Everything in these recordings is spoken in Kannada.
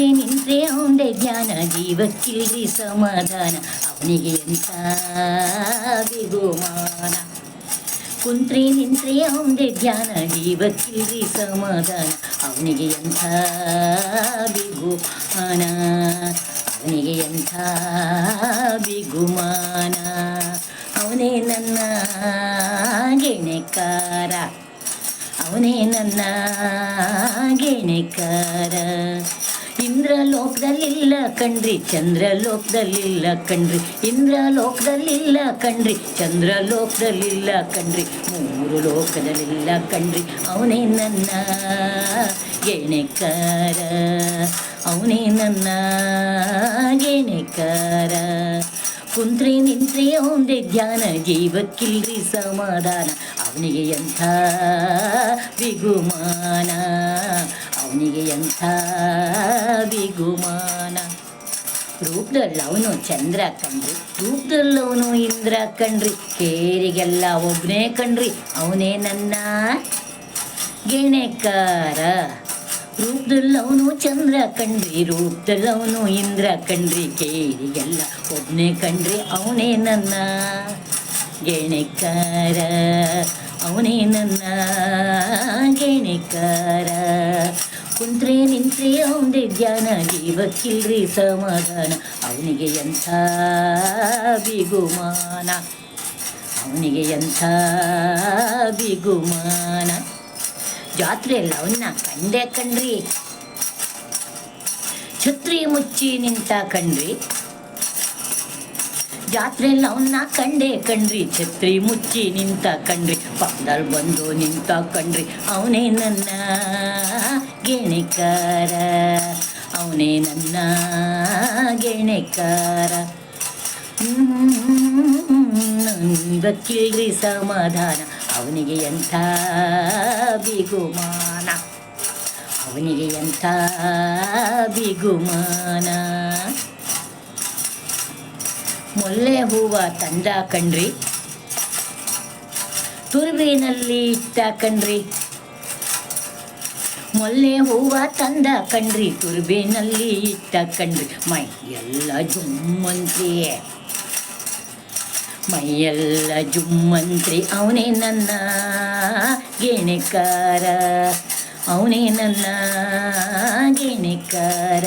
ಕುಂತ್ರೆ ನಿಂತ್ರೆ ಅವಂದೆ ಜ್ಞಾನ ಜೀವಕ್ಕಿಳಿ ಸಮಾಧಾನ ಅವನಿಗೆ ಎಂತ ಬಿಗುಮಾನ ಕುಂತ್ರಿ ನಿಂತ್ರೆ ಅವಂದೆ ಧ್ಯಾನ ಜೀವಕ್ಕಿಳಿ ಸಮಾಧಾನ ಅವನಿಗೆ ಎಂಥ ಬಿಗುಮಾನ ಅವನಿಗೆ ಎಂಥ ಬಿಗುಮಾನ ಅವನೇ ನನ್ನ ಗೆಣೆಕಾರ ಅವನೇ ನನ್ನ ಗೆಣೆಕಾರ ಇಂದ್ರಲೋಕದಲ್ಲಿಲ್ಲ ಕಣ್ರಿ ಚಂದ್ರ ಲೋಕದಲ್ಲಿಲ್ಲ ಕಣ್ರಿ ಇಂದ್ರ ಲೋಕದಲ್ಲಿಲ್ಲ ಕಣ್ರಿ ಚಂದ್ರ ಲೋಕದಲ್ಲಿಲ್ಲ ಕಣ್ರಿ, ಮೂರು ಲೋಕದಲ್ಲಿಲ್ಲ ಕಣ್ರಿ, ಅವನೇ ನನ್ನ ಗೆಣೆಕಾರ, ಅವನೇ ನನ್ನ ಗೆಣೆಕಾರ. ಕುಂತ್ರಿ ನಿಂತ್ರಿ ಅವಂದೆ ಧ್ಯಾನ, ಜೀವಕ್ಕಿಲ್ರಿ ಸಮಾಧಾನ, ಅವನಿಗೆ ಎಂಥ ಬಿಗುಮಾನ ಅವನಿಗೆ ಎಂಥ ಬಿಗುಮಾನ ರೂಪದಲ್ಲಿ ಅವನು ಚಂದ್ರ ಕಣ್ರಿ ರೂಪದಲ್ಲಿ ಅವನು ಇಂದ್ರ ಕಣ್ರಿ, ಕೇರಿಗೆಲ್ಲ ಒಬ್ಬನೇ ಕಣ್ರಿ, ಅವನೇ ನನ್ನ ಗೆಣೆಕಾರ. ರೂಪದಲ್ಲಿ ಅವನು ಚಂದ್ರ ಕಣ್ರಿ ರೂಪದಲ್ಲಿ ಅವನು ಇಂದ್ರ ಕಣ್ರಿ, ಕೇರಿಗೆಲ್ಲ ಒಬ್ಬನೇ ಕಣ್ರಿ, ಅವನೇ ನನ್ನ ಗೆಣೆಕಾರ. ಅವನೇ ನನ್ನ ಗೆಣೆಕಾರ. ಕುಂತ್ರೆ ನಿಂತ್ರೆ ಅವನದೇ ಧ್ಯಾನ, ಜೀವಕ್ಕಿಲ್ರಿ ಸಮಾಧಾನ. ಅವನಿಗೆ ಎಂಥ ಬಿಗುಮಾನ? ಅವನಿಗೆ ಎಂಥ ಬಿಗುಮಾನ? ಜಾತ್ರೆಯಲ್ಲಿ ಅವನ್ನ ಕಂಡೆ ಕಣ್ರಿ. ಛತ್ರಿ ಮುಚ್ಚಿ ನಿಂತ ಕಣ್ರಿ. ಜಾತ್ರೆಯಲ್ಲಿ ಅವನ್ನ ಕಂಡೆ ಕಣ್ರಿ ಛತ್ರಿ ಮುಚ್ಚಿ ನಿಂತ ಕಣ್ರಿ ಪಕ್ಕದಲ್ಲಿ ಬಂದು ನಿಂತ ಕಣ್ರಿ ಅವನೇ ನನ್ನ ಗೆಣೆಕಾರ. ಅವನೇ ನನ್ನ ಗೆಣೆಕಾರ. ನಂದಕ್ಕಿಲ್ರಿ ಸಮಾಧಾನ. ಅವನಿಗೆ ಎಂಥ ಬಿಗುಮಾನ? ಅವನಿಗೆ ಎಂಥ ಬಿಗುಮಾನ? ಮೊಲ್ಲೆ ಹೂವ ತಂದ ಕಣ್ರಿ. ತುರುವಿನಲ್ಲಿ ಇಟ್ಟ ಕಣ್ರಿ. ಮೊಲ್ಲೆ ಹೂವ ತಂದ ಕಣ್ರಿ ತುರುಬೇನಲ್ಲಿ ಇಟ್ಟ ಕಣ್ರಿ. ಮೈ ಎಲ್ಲ ಜುಮ್ಮಂತ್ರಿ. ಮೈಯೆಲ್ಲ ಜುಮ್ಮಂತ್ರಿ, ಅವನೇ ನನ್ನ ಗೆಣೆಕಾರ. ಅವನೇ ನನ್ನ ಗೆಣೆಕಾರ.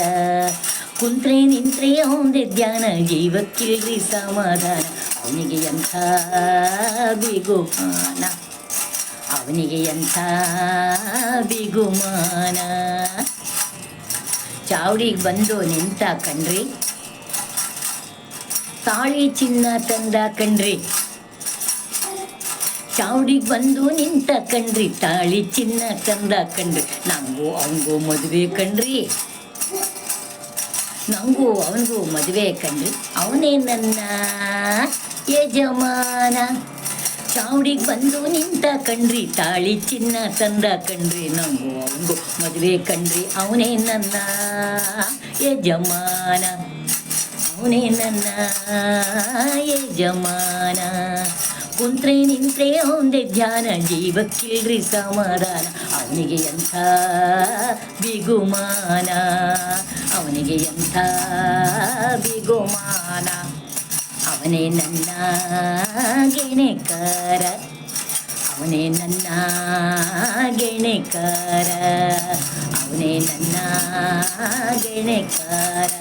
ಕುಂತ್ರೆ ನಿಂತ್ರೆ ಅವನದೇ ಧ್ಯಾನ ಜೀವಕ್ಕಿಲ್ರಿ ಸಮಾಧಾನ. ಅವನಿಗೆ ಎಂಥ ಬಿಗುಮಾನ? ಅವನಿಗೆ ಎಂಥ ಬಿಗುಮಾನ? ಚಾವಡಿಗೆ ಬಂದು ನಿಂತ ಕಣ್ರಿ. ತಾಳಿ ಚಿನ್ನ ತಂದ ಕಣ್ರಿ. ಚಾವಡಿಗೆ ಬಂದು ನಿಂತ ಕಣ್ರಿ. ತಾಳಿ ಚಿನ್ನ ತಂದ ಕಣ್ರಿ. ನಂಗೂ ಅವನಿಗೂ ಮದುವೆ ಕಣ್ರಿ. ನಂಗೂ ಅವನಿಗೂ ಮದುವೆ ಕಣ್ರಿ ಅವನೇ ನನ್ನ ಯಜಮಾನ. ಚಾವಡಿಗೆ ಬಂದು ನಿಂತ ಕಣ್ರಿ, ತಾಳಿ ಚಿನ್ನ ತಂದ ಕಣ್ರಿ. ನಂಗೂ ಅವನಿಗೂ ಮದುವೆ ಕಣ್ರಿ ಅವನೇ ನನ್ನ ಯಜಮಾನ. ಅವನೇ ನನ್ನ ಯಜಮಾನ. ಕುಂತ್ರೆ ನಿಂತ್ರೆ ಒಂದೇ ಧ್ಯಾನ, ಜೀವಕ್ಕಿಲ್ರಿ ಸಮಾಧಾನ. ಅವನಿಗೆ ಎಂಥ ಬಿಗುಮಾನ. ಅವನಿಗೆ ಎಂಥ ಬಿಗುಮಾನ? ಅವನೇ ನನ್ನ ಗೆಣೆಕಾರ ಅವನೇ ನನ್ನ ಗೆಣೆಕಾರ ಅವನೇ ನನ್ನ ಗೆಣೆಕಾರ